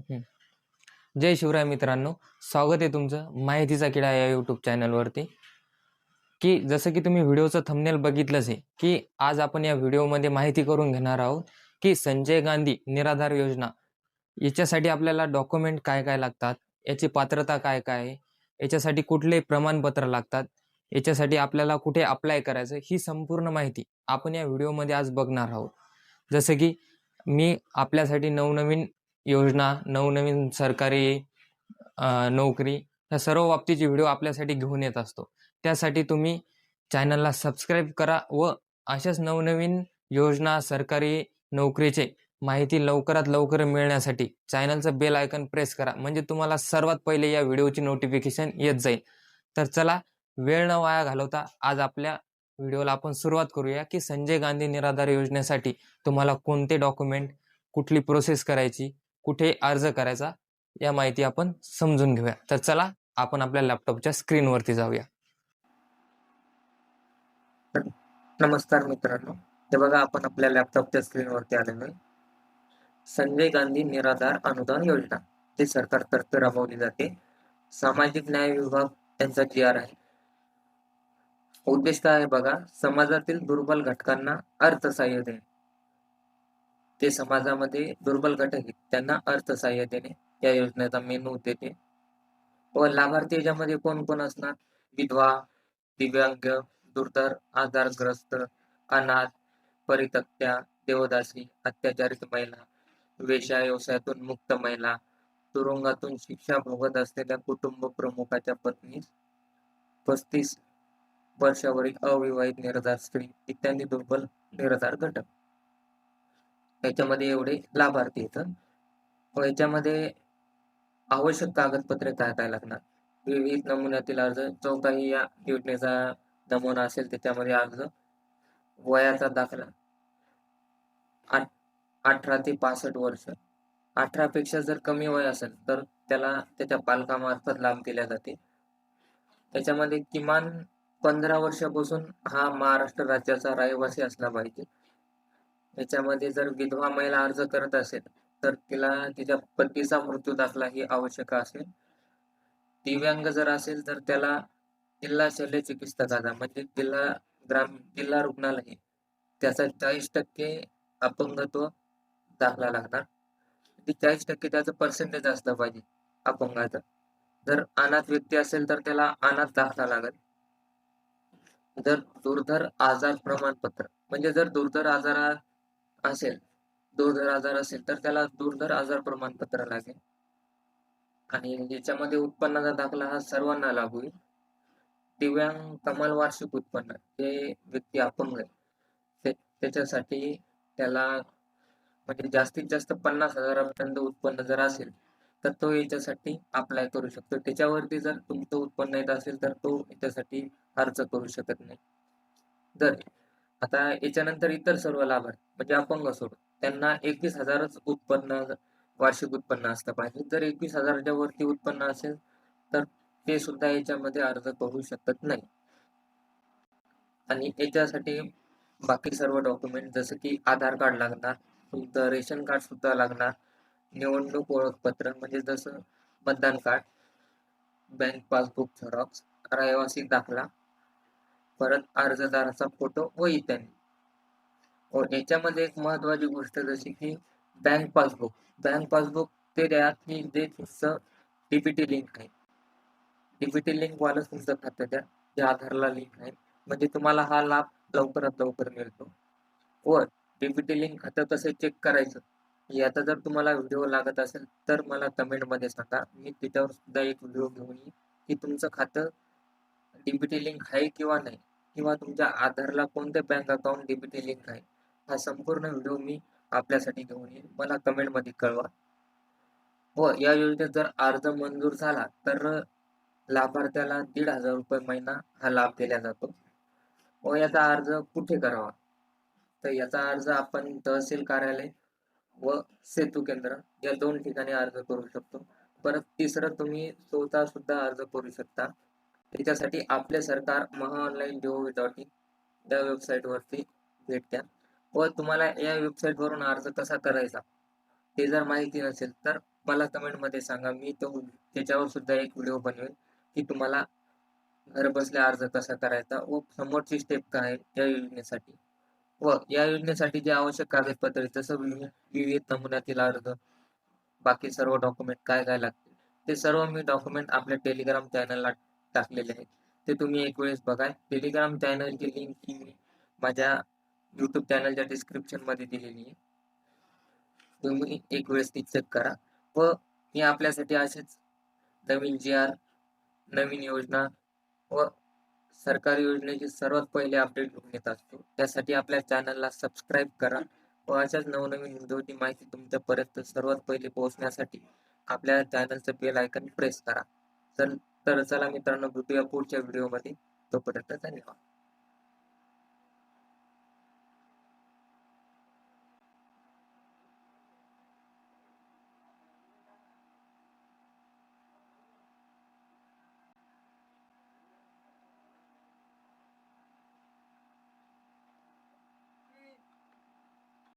हं. जय शिवराय मित्रांनो स्वागत आहे तुमचं माहितीचा किडा या यूट्यूब चॅनलवरती की जसं की तुम्ही व्हिडिओचं थंबनेल बघितलंच आहे की आज आपण या व्हिडिओमध्ये माहिती करून घेणार आहोत की संजय गांधी निराधार योजना याच्यासाठी आपल्याला डॉक्युमेंट काय काय लागतात याची पात्रता काय काय आहे याच्यासाठी कुठले प्रमाणपत्र लागतात याच्यासाठी आपल्याला कुठे अप्लाय करायचं ही संपूर्ण माहिती आपण या व्हिडिओमध्ये आज बघणार आहोत जसं की मी आपल्यासाठी नवनवीन योजना नवनवीन सरकारी नोकरी ह्या सर्व बाबतीचे व्हिडिओ आपल्यासाठी घेऊन येत असतो. त्यासाठी तुम्ही चॅनलला सबस्क्राईब करा व अशाच नवनवीन योजना सरकारी नोकरीचे माहिती लवकरात लवकर मिळण्यासाठी चॅनलचं बेल आयकन प्रेस करा. म्हणजे तुम्हाला सर्वात पहिले या व्हिडिओची नोटिफिकेशन येत जाईल. तर चला वेळ न वाया घालवता आज आपल्या व्हिडिओला आपण सुरुवात करूया की संजय गांधी निराधार योजनेसाठी तुम्हाला कोणते डॉक्युमेंट कुठली प्रोसेस करायची कुठे अर्ज करायचा या माहिती आपण समजून घेऊया. तर चला आपण आपल्या लॅपटॉपच्या स्क्रीनवरती जाऊया. नमस्कार मित्रांनो. हे बघा आपण आपल्या लॅपटॉपच्या स्क्रीनवरती आलेलो आहे. संजय गांधी निराधार अनुदान योजना. ते सरकारतर्फे राबवली जाते. सामाजिक न्याय विभाग त्यांचा जी आर आहे. उद्देश काय आहे बघा समाजातील दुर्बल घटकांना अर्थसहाय्य देणे. ते समाजामध्ये दुर्बल घटक आहेत. त्यांना अर्थसहाय्य देणे या योजनेचा मेनू देते व लाभार्थी याच्यामध्ये कोण कोण असणार? विधवा दिव्यांग दुर्धर आजारग्रस्त अनाथ परितक्त्या देवदासी अत्याचारित महिला वेशा व्यवसायातून मुक्त महिला तुरुंगातून शिक्षा भोगत असलेल्या कुटुंब प्रमुखाच्या पत्नीस पस्तीस वर्षावरील अविवाहित निर्धार स्त्री इत्यादी दुर्बल निर्धार घटक. याच्यामध्ये एवढे लाभार्थी येतात. व याच्यामध्ये आवश्यक कागदपत्रे काय काय लागणार? विविध नमुन्यातील अर्ज जो काही या योजनेचा नमुना असेल त्याच्यामध्ये अर्ज वयाचा दाखला आठ अठरा ते पासष्ट वर्ष. अठरा पेक्षा जर कमी वय असेल तर त्याला त्याच्या पालकामार्फत लाभ दिला जाते त्याच्यामध्ये किमान पंधरा वर्षापासून हा महाराष्ट्र राज्याचा रहिवासी असला पाहिजे. याच्यामध्ये जर विधवा महिला अर्ज करत असेल तर तिला तिच्या पतीचा मृत्यू दाखला ही आवश्यक असेल. दिव्यांग जर असेल तर त्याला जिल्हा शल्य चिकित्सकाचा म्हणजे जिल्हा ग्राम जिल्हा रुग्णालय. त्याचा चाळीस टक्के अपंगत्व दाखला लागणार. ते चाळीस टक्के त्याचं पर्सेंटेज असलं पाहिजे अपंगाचं. जर अनाथ व्यक्ती असेल तर त्याला अनाथ दाखला लागेल. जर दुर्धर आजार प्रमाणपत्र म्हणजे जर दुर्धर आजारात असेल दुर्धर आजार असेल तर त्याला दुर्धर आजार प्रमाणपत्र लागेल. आणि याच्यामध्ये उत्पन्नाचा दाखला हा सर्वांना लागू होईल. दिव्यांग कमाल वार्षिक उत्पन्न जे व्यक्ती अपंग आहे त्याच्यासाठी त्याला म्हणजे जास्तीत जास्त पन्नास हजारापर्यंत उत्पन्न जर असेल तर तो याच्यासाठी अप्लाय करू शकतो. त्याच्यावरती जर तुमचं उत्पन्न येत असेल तर तो याच्यासाठी अर्ज करू शकत नाही. जर आता याच्यानंतर इतर सर्व लाभार्थी म्हणजे अपंग सोडून त्यांना एकवीस हजारच उत्पन्न वार्षिक उत्पन्न असलं पाहिजे जर एकवीस हजाराच्या वरती उत्पन्न असेल तर ते सुद्धा याच्यामध्ये अर्ज करू शकत नाही. आणि याच्यासाठी बाकी सर्व डॉक्युमेंट जसं की आधार कार्ड लागणार तुमचं रेशन कार्ड सुद्धा लागणार निवडणूक ओळखपत्र म्हणजे जसं मतदान कार्ड बँक पासबुक झेरॉक्स रहिवासी दाखला परत अर्जदाराचा फोटो व इत्यादी व हो, याच्यामध्ये एक महत्वाची गोष्ट जशी की बँक पासबुक बँक पासबुक ते द्या की जे तुमचं डीबीटी लिंक आहे. डीबीटी लिंक वाला तुमचं खातं द्या जे आधारला लिंक आहे. म्हणजे तुम्हाला हा लाभ लवकरात लवकर मिळतो. व डीबीटी लिंक खातं कसं चेक करायचं? याचा जर तुम्हाला व्हिडिओ लागत असेल तर मला कमेंटमध्ये सांगा. मी त्याच्यावर सुद्धा एक व्हिडिओ घेऊन येईन की तुमचं खातं डीबीटी लिंक आहे किंवा नाही. किंवा तुमच्या आधारला कोणते बँक अकाउंट डीबीटी लिंक आहे हा संपूर्ण व्हिडिओ मी आपल्यासाठी घेऊन येईल मला कमेंटमध्ये कळवा. व या योजनेत जर अर्ज मंजूर झाला तर लाभार्थ्याला दीड हजार रुपये महिना हा लाभ दिला जातो. व याचा अर्ज कुठे करावा? तर याचा अर्ज आपण तहसील कार्यालय व सेतू केंद्र या दोन ठिकाणी अर्ज करू शकतो. परत तिसरं तुम्ही स्वतः सुद्धा अर्ज करू शकता. त्याच्यासाठी आपले सरकार Maha online gov dot in या वेबसाईटवरती भेट द्या. व तुम्हाला या वेबसाईटवरून अर्ज कसा करायचा ते जर माहिती नसेल तर मला कमेंटमध्ये सांगा. मी तो त्याच्यावर सुद्धा एक व्हिडिओ बनवेल की तुम्हाला घर बसल्या अर्ज कसा करायचा व समोरची स्टेप काय आहे या योजनेसाठी. व या योजनेसाठी जे आवश्यक कागदपत्रे जसं विविध विविध नमुन्यातील अर्ज बाकी सर्व डॉक्युमेंट काय काय लागतील ते सर्व मी डॉक्युमेंट आपल्या टेलिग्राम चॅनलला टाकलेले आहेत. ते तुम्ही एक वेळेस बघा. टेलिग्राम चॅनलची लिंक ही मी माझ्या यूट्यूब चॅनलच्या डिस्क्रिप्शनमध्ये दिलेली आहे. तुम्ही एक वेळेस ती चेक करा. व मी आपल्यासाठी असेच नवीन जी आर नवीन योजना व सरकारी योजनेचे सर्वात पहिले अपडेट घेऊन येत असतो. त्यासाठी आपल्या चॅनलला सबस्क्राईब करा व अशाच नवनवीन व्हिडिओची माहिती तुमच्यापर्यंत सर्वात पहिले पोहोचण्यासाठी आपल्या चॅनलचं बेल आयकन प्रेस करा. चल तर चला मित्रांनो भेटूया पुढच्या व्हिडिओमध्ये तोपर्यंत धन्यवाद.